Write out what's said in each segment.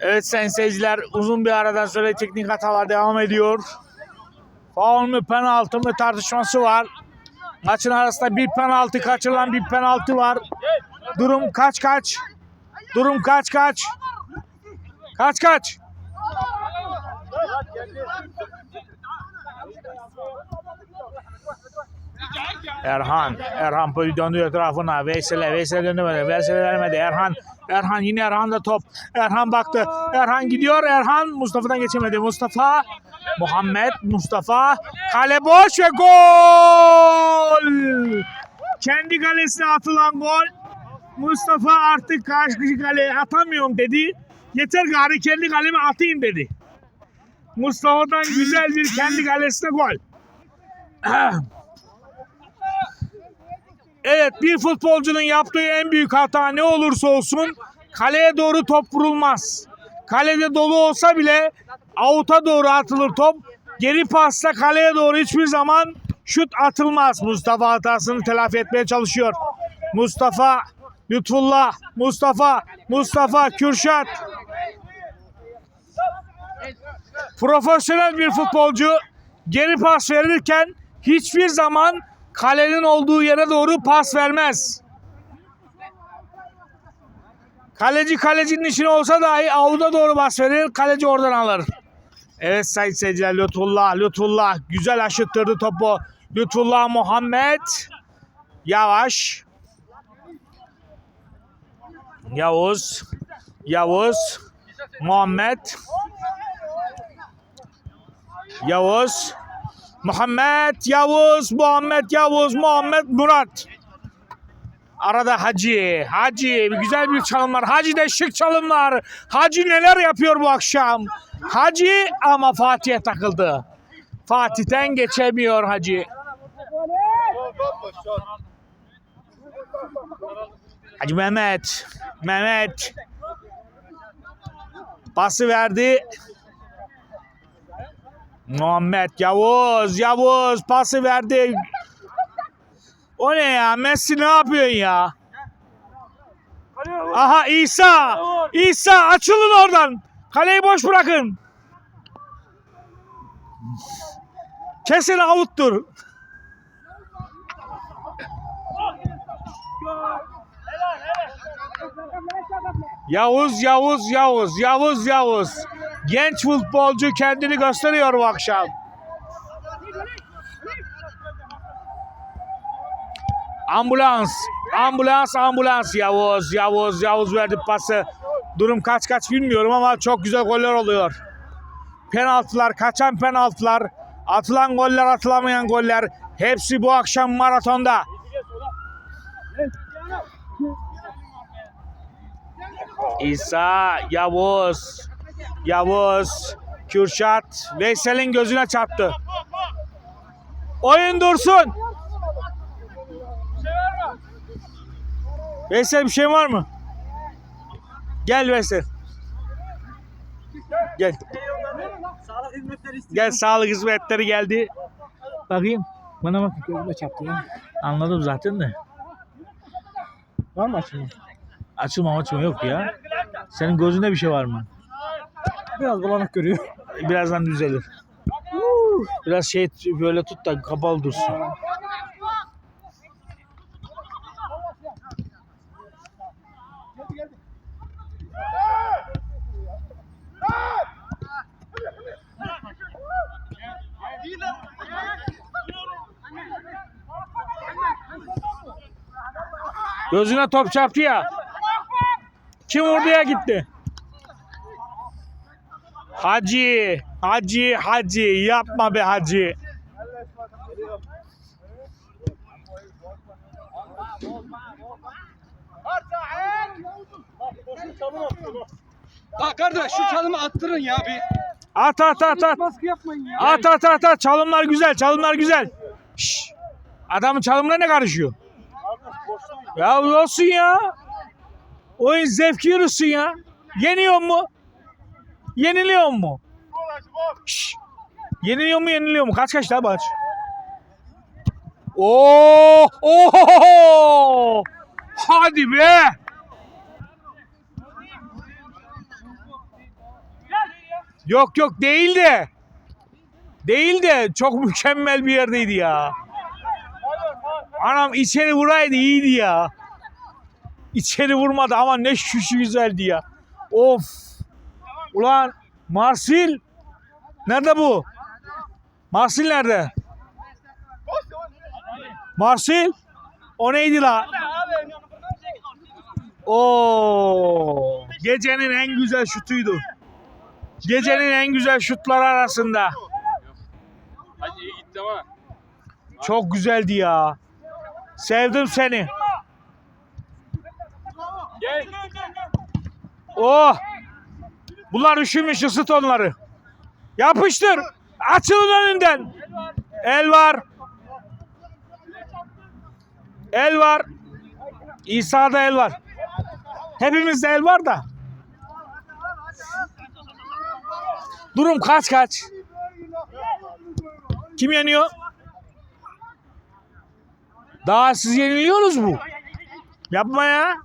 Evet sayın seyirciler uzun bir aradan sonra teknik hatalar devam ediyor. Faul mü penaltı mı tartışması var. Maçın arasında bir penaltı kaçırılan bir penaltı var. Durum kaç kaç. Durum kaç kaç. Kaç kaç. Erhan, Erhan döndü etrafına. Veysel'e, Veysel döndürmedi. Veysel vermedi. Erhan, Erhan yine Erhan'da top. Erhan baktı. Erhan gidiyor. Erhan Mustafa'dan geçemedi. Mustafa, Muhammed, Mustafa. Kale boş ve gol! Kendi kalesine atılan gol. Mustafa artık karşı kaleye atamıyorum dedi. Yeter gari kendi kaleme atayım dedi. Mustafa'dan güzel bir kendi kalesine gol. Evet bir futbolcunun yaptığı en büyük hata ne olursa olsun kaleye doğru top vurulmaz. Kalede dolu olsa bile avuta doğru atılır top. Geri pasta kaleye doğru hiçbir zaman şut atılmaz. Mustafa hatasını telafi etmeye çalışıyor. Mustafa, Lütfullah, Mustafa, Mustafa, Kürşat. Profesyonel bir futbolcu geri pas verirken hiçbir zaman kalenin olduğu yere doğru pas vermez. Kaleci kalecinin işine olsa dahi avuda doğru pas verir. Kaleci oradan alır. Evet sayın seyirciler Lütfullah, Lütfullah güzel aşıttırdı topu. Lütfullah Muhammed. Yavaş. Yavuz. Yavuz. Muhammed. Yavuz. Muhammed Yavuz, Muhammed Yavuz, Muhammed Murat. Arada Hacı, Hacı güzel bir çalımlar. Hacı de şık çalımlar. Hacı neler yapıyor bu akşam? Hacı ama Fatih'e takıldı. Fatih'ten geçemiyor Hacı. Hacı Mehmet, Mehmet. Pası verdi. Muhammed Yavuz, Yavuz pası verdi. O ne ya? Messi ne yapıyorsun ya? Aha İsa! İsa açılın oradan. Kaleyi boş bırakın. Kesin avuttur. Yavuz, Yavuz, Yavuz, Yavuz, Yavuz. Genç futbolcu kendini gösteriyor bu akşam. Ambulans, ambulans, ambulans. Yavuz, Yavuz, Yavuz verdi pası. Durum kaç kaç bilmiyorum ama çok güzel goller oluyor. Penaltılar, kaçan penaltılar, atılan goller, atılamayan goller. Hepsi bu akşam maratonda. İsa, Yavuz, Yavuz, Kürşat, Veysel'in gözüne çarptı. Oyun dursun. Veysel bir şey var mı? Gel Veysel. Gel. Gel sağlık hizmetleri geldi. Bakayım. Bana bak. Gözüme çarptı ya. Anladım zaten de. Var mı açılma? Açılma açılma yok ya. Senin gözünde bir şey var mı? Biraz bulanık görüyor. Birazdan düzelir. Biraz şey böyle tut da kapalı dursun. Gözüne top çarptı ya. Kim oraya gitti? Hacı, hacı, hacı yapma be hacı. Bak kardeş şu çalımı attırın ya bir. At at at at. Baskı yapmayın ya. At at at at. Çalımlar güzel, çalımlar güzel. Şşş. Adamın çalımına ne karışıyor? Ya olsun ya. Oyun zevki yürüsün ya. Yeniyor mu? Yeniliyor mu? Şşş. Yeniliyor mu yeniliyor mu? Kaç kaç daha maç? Oo! Oo! Hadi be! Yok yok değil de. Değil de çok mükemmel bir yerdeydi ya. Anam içeri vuraydı iyiydi ya. İçeri vurmadı ama ne şuşu güzeldi ya. Of. Ulan Marsil. Nerede bu? Marsil nerede? Marsil? O neydi la? Oo. Gecenin en güzel şutuydu. Gecenin en güzel şutları arasında. Hadi iyi gitti ama. Çok güzeldi ya. Sevdim seni. Gel. Oh! Bunlar üşümüş ısıt onları. Yapıştır. Açılın önünden. El var. El var. İsa'da el var. Hepimizde el var da. Durum kaç kaç? Kim yeniyor? Daha siz yeniliyorsunuz mu? Yapma ya.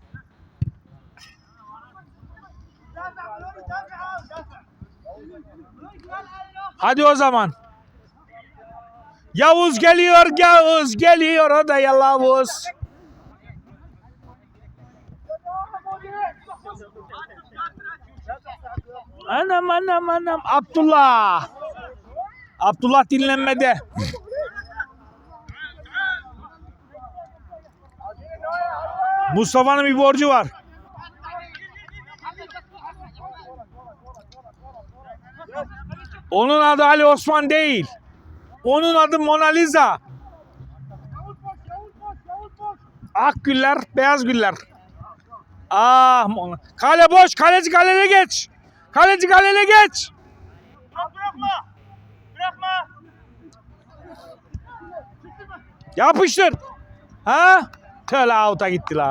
Hadi o zaman. Yavuz geliyor, Yavuz geliyor, o da Yalavuz. Anam anam anam Abdullah. Abdullah dinlenmede. Mustafa'nın bir borcu var. Onun adı Ali Osman değil. Onun adı Mona Lisa. Ak güller, beyaz güller. Ah, Mona- kale boş, kaleci kalene geç. Kaleci kalene geç. Bırakma. Bırakma. Yapıştır. Ha? Töle out'a gitti la.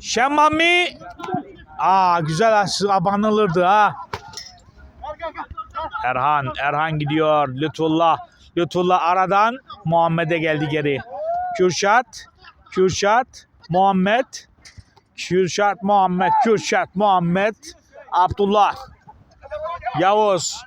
Şemmami. Aa güzel abanılırdı ha. Erhan, Erhan gidiyor. Lütfullah. Lütfullah aradan Muhammed'e geldi geri. Kürşat, Kürşat, Muhammed. Kürşat, Muhammed, Kürşat, Muhammed. Abdullah. Yavuz.